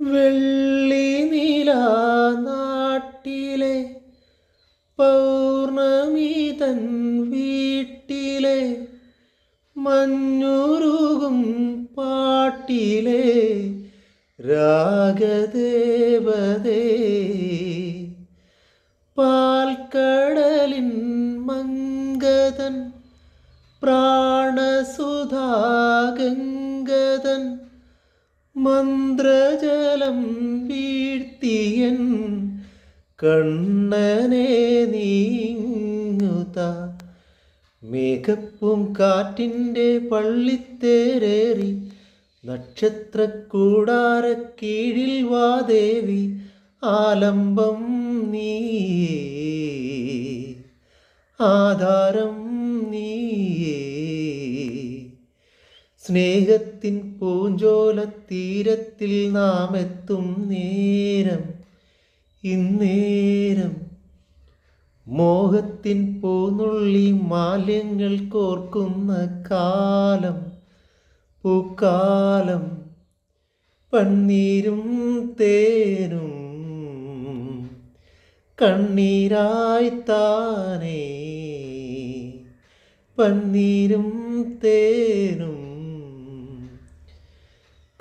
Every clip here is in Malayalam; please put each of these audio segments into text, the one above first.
വെള്ളി നില നാട്ടിലെ പൗർണമി തൻ വീട്ടിലെ മഞ്ഞുരുകും പാട്ടിലെ രാഗദേവതേ. പാൽക്കടലിൻ മങ്കതൻ പ്രാണസുധാഗംഗതൻ മന്ത്രജലം വീഴ്ത്തിയൻ കണ്ണനെ നീങ്ങുത. മേഘപ്പും കാറ്റിന്റെ പള്ളിത്തേരേറി നക്ഷത്രക്കൂടാര കീഴിൽ വാദേവി ആലംബം നീ ആധാരം സ്നേഹത്തിൻ പൂഞ്ചോല തീരത്തിൽ നാം എത്തും നേരം ഇന്നേരം. മോഹത്തിൻ പൂന്നുള്ളി മാലിന്യങ്ങൾ കോർക്കുന്ന കാലം പൂക്കാലം. പന്നീരും തേനും കണ്ണീരായി താനേ പന്നീരും തേനും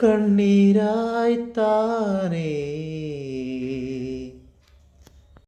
കണ്ണീരായി താനേ.